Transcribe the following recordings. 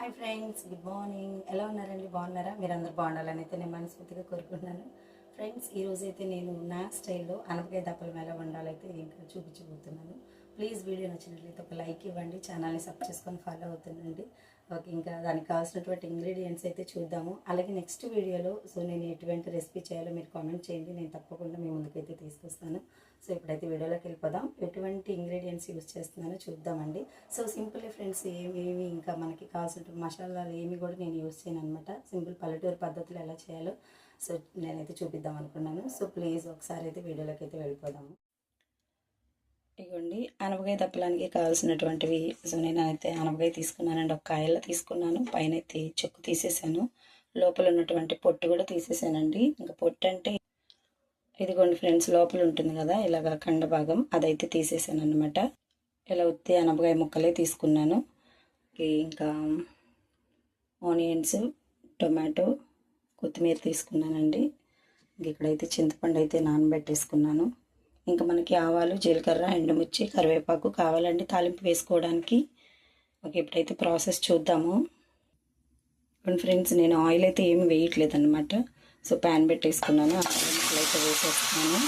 Hi friends good morning ఎలా ఉన్నారండి? బాగున్నారా? మీరు అందరు బాగుండాలని అయితే నేను మనస్ఫూర్తిగా కోరుకుంటున్నాను. ఫ్రెండ్స్ ఈరోజు అయితే నేను నా స్టైల్లో అనపకాయ దప్పల మేళ వండాలైతే ఇంకా చూపించబోతున్నాను. ప్లీజ్ వీడియో నచ్చినట్లయితే ఒక లైక్ ఇవ్వండి ఛానల్ని సబ్ చేసుకొని ఫాలో అవుతుండండి. ఓకే ఇంకా దానికి కావాల్సినటువంటి ఇంగ్రీడియంట్స్ అయితే చూద్దాము. అలాగే నెక్స్ట్ వీడియోలో సో నేను ఎటువంటి రెసిపీ చేయాలో మీరు కామెంట్ చేయండి. నేను తప్పకుండా మీ ముందుకైతే తీసుకొస్తాను. సో ఇప్పుడైతే వీడియోలోకి వెళ్ళిపోదాం. ఎటువంటి ఇంగ్రీడియంట్స్ యూస్ చేస్తున్నానో చూద్దామండి. సో సింపుల్ ఫ్రెండ్స్ ఏమేమి ఇంకా మనకి కావాల్సిన మసాలాలు ఏమి కూడా నేను యూస్ చేయను అనమాట సింపుల్ పల్లెటూరు పద్ధతిలో ఎలా చేయాలో సో నేనైతే చూపిద్దాం అనుకున్నాను. సో ప్లీజ్ ఒకసారి అయితే వీడియోలోకి అయితే వెళ్ళిపోదాము ఇగోండి అనపకాయ తప్పలానికి కావాల్సినటువంటివి. సో నేను అయితే అనపకాయ తీసుకున్నానండి. ఒక కాయల తీసుకున్నాను. పైన అయితే చెక్కు తీసేసాను. లోపల ఉన్నటువంటి పొట్టు కూడా తీసేసానండి. ఇంకా పొట్టు అంటే ఇదిగోండి ఫ్రెండ్స్ లోపల ఉంటుంది కదా ఇలాగ కండ భాగం. అదైతే తీసేసాను అనమాట ఇలా ఉత్తి అనపకాయ ముక్కలే తీసుకున్నాను. ఇంకా ఆనియన్స్ టొమాటో కొత్తిమీర తీసుకున్నానండి. ఇంక ఇక్కడైతే చింతపండు అయితే నానబెట్టేసుకున్నాను. ఇంకా మనకి ఆవాలు జీలకర్ర ఎండుమిర్చి కరివేపాకు కావాలండి తాలింపు వేసుకోవడానికి. ఓకే ఇప్పుడైతే ప్రాసెస్ చూద్దాము. ఫ్రెండ్స్ నేను ఆయిల్ అయితే ఏమి వేయట్లేదు అనమాట సో ప్యాన్ పెట్టేసుకున్నాను. అయితే వేసేస్తున్నాను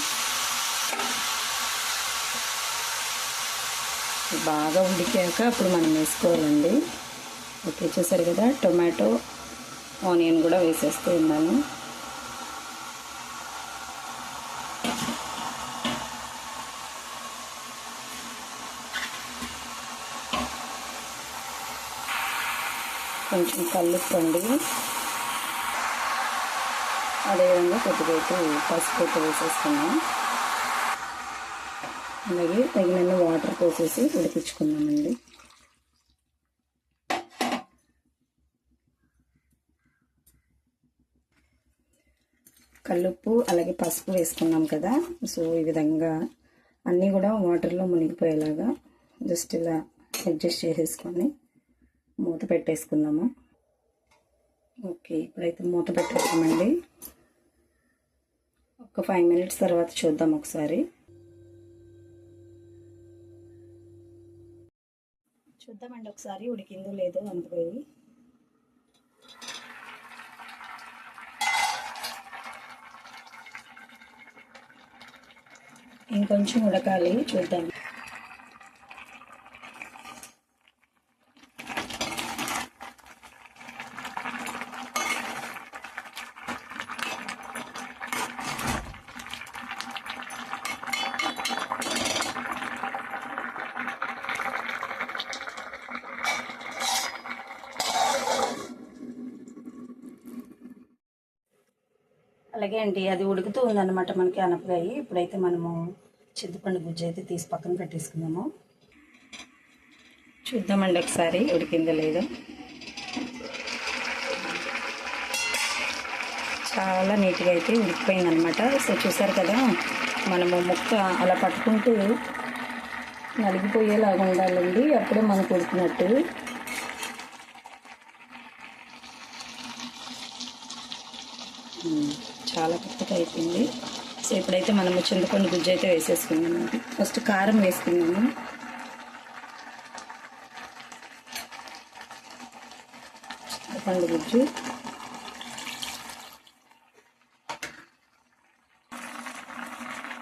బాగా ఉడికాక అప్పుడు మనం వేసుకోవాలండి. ఓకే చూసారు కదా టొమాటో ఆనియన్ కూడా వేసేస్తూ ఉన్నాను. కొంచెం కలుపుకోండి. అదేవిధంగా కొద్దిగా అయితే పసుపు అయితే వేసేసుకున్నాం అలాగే తగినన్ని వాటర్ పోసేసి ఉడికించుకున్నామండి కల్లుప్పు అలాగే పసుపు వేసుకున్నాం కదా. సో ఈ విధంగా అన్నీ కూడా వాటర్లో మునిగిపోయేలాగా జస్ట్ ఇలా అడ్జస్ట్ చేసేసుకొని మూత పెట్టేసుకుందాము. ఓకే ఇప్పుడైతే మూత పెట్టేస్తామండి. ఒక ఫైవ్ మినిట్స్ తర్వాత చూద్దాం ఒకసారి. చూద్దామండి ఒకసారి ఉడికిందో లేదో అనుకోయి ఇంకొంచెం ఉడకాలి చూద్దాం. అలాగే అండి అది ఉడుకుతూ ఉందన్నమాట మనకి అనపకాయ. ఇప్పుడైతే మనము చింతపండు గుజ్జు అయితే తీసి పక్కన పెట్టేసుకున్నాము చూద్దామండి ఒకసారి ఉడికిందో లేదో? చాలా నీట్గా అయితే ఉడికిపోయింది అనమాట సో చూసారు కదా మనము ముక్క అలా పట్టుకుంటూ నలిగిపోయేలాగా ఉండాలండి. అప్పుడే మనకు ఉడికినట్టు. చాలా కొత్తగా అయిపోయింది. సో ఇప్పుడైతే మనము చింతపండు గుజ్జు అయితే వేసేసుకున్నాము ఫస్ట్ కారం వేసుకున్నాము చింతపండు గుజ్జు.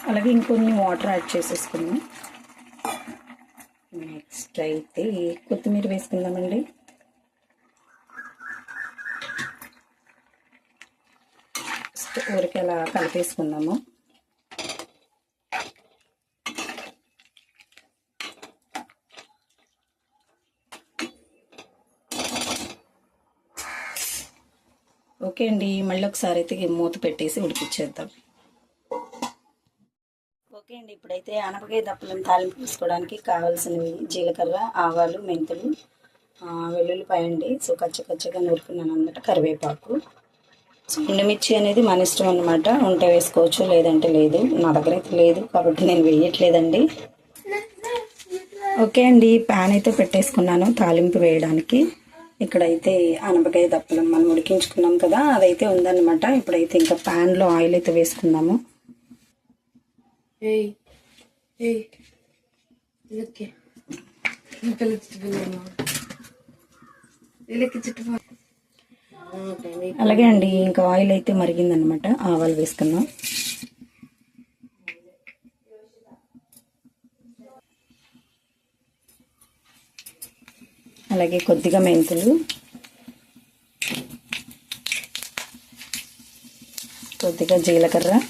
అలాగే ఇంకొన్ని వాటర్ యాడ్ చేసేసుకున్నాం నెక్స్ట్ అయితే కొత్తిమీర వేసుకుందామండి. ఊరికి అలా కలిపేసుకుందాము. ఓకే అండి మళ్ళీ ఒకసారి అయితే మూత పెట్టేసి ఉడికిచ్చేద్దాం. ఓకే అండి ఇప్పుడైతే అనపకాయ దప్పలను తాలింపు వేసుకోవడానికి కావాల్సినవి జీలకర్ర ఆవాలు మెంతులు వెల్లుల్లిపాయ అండి. సో కచ్చ కచ్చగా నూరుకున్నాను అనమాట కరివేపాకు. ఎండుమిర్చి అనేది మన ఇష్టం అనమాట ఉంటే వేసుకోవచ్చు లేదంటే లేదు. నా దగ్గర అయితే లేదు కాబట్టి నేను వేయట్లేదండి. ఓకే అండి ప్యాన్ అయితే పెట్టేసుకున్నాను తాలింపు వేయడానికి. ఇక్కడైతే అనపకాయ దప్పలం మనం ఉడికించుకున్నాం కదా అదైతే ఉందన్నమాట. ఇప్పుడైతే ఇంకా ప్యాన్లో ఆయిల్ అయితే వేసుకుందాము Hey, అలాగే అండి ఇంకా ఆయిల్ అయితే మరిగిందనమాట. ఆవాలు వేసుకుందాం. అలాగే కొద్దిగా మెంతులు. కొద్దిగా జీలకర్ర.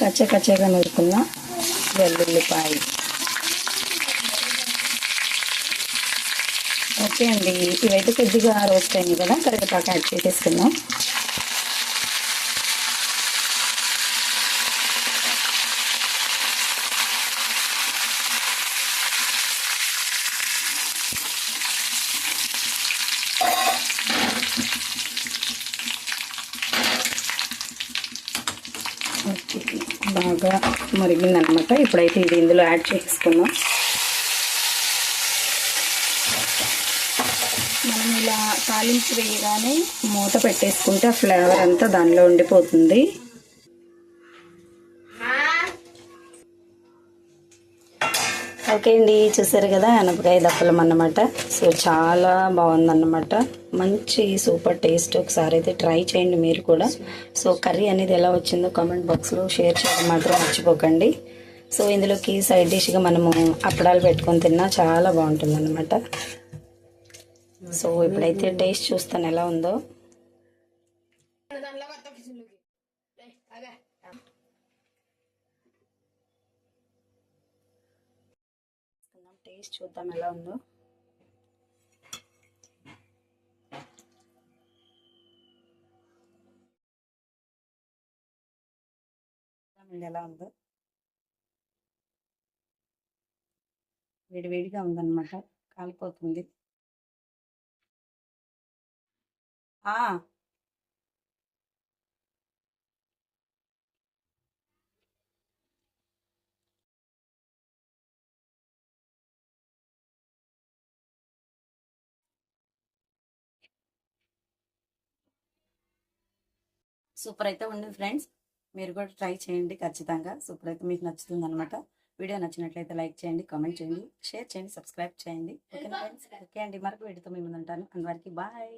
కచ్చ కచ్చగా నూరుకున్న వెల్లుల్లిపాయ. ఓకే అండి. ఇవైతే కొద్దిగా రోస్ట్ అయినాయి కదా కరివేపాకు యాడ్ చేసేసుకుందాం. ఓకే బాగా మరిగిందనమాట. ఇప్పుడైతే ఇది ఇందులో యాడ్ చేసుకుందాం మనం ఇలా తాలింపు వేయగానే మూత పెట్టేసుకుంటే ఆ ఫ్లేవర్ అంతా దానిలో ఉండిపోతుంది. ఓకే అండి చూసారు కదా అనపకాయ దప్పలం అన్నమాట. సో చాలా బాగుందన్నమాట. మంచి సూపర్ టేస్ట్. ఒకసారి అయితే ట్రై చేయండి మీరు కూడా. సో కర్రీ అనేది ఎలా వచ్చిందో కామెంట్ బాక్స్లో షేర్ చేయడం మాత్రం మర్చిపోకండి. సో ఇందులోకి సైడ్ డిష్గా మనము అప్పడాలు పెట్టుకొని తిన్నా చాలా బాగుంటుందన్నమాట. సో ఇప్పుడైతే టేస్ట్ చూస్తాను ఎలా ఉందో. టేస్ట్ చూద్దాం ఎలా ఉందో. ఎలా ఉందో. వేడివేడిగా ఉందన్నమాట. కాలిపోతుంది. సూపర్ అయితే ఉంది ఫ్రెండ్స్. మీరు కూడా ట్రై చేయండి ఖచ్చితంగా. సూపర్ అయితే మీకు నచ్చుతుంది అనమాట వీడియో నచ్చినట్లయితే లైక్ చేయండి కామెంట్ చేయండి షేర్ చేయండి సబ్స్క్రైబ్ చేయండి. Okay friends? ఓకే అండి. మరొక వీడియోతో మేము ఉంటాను అందరికి బాయ్.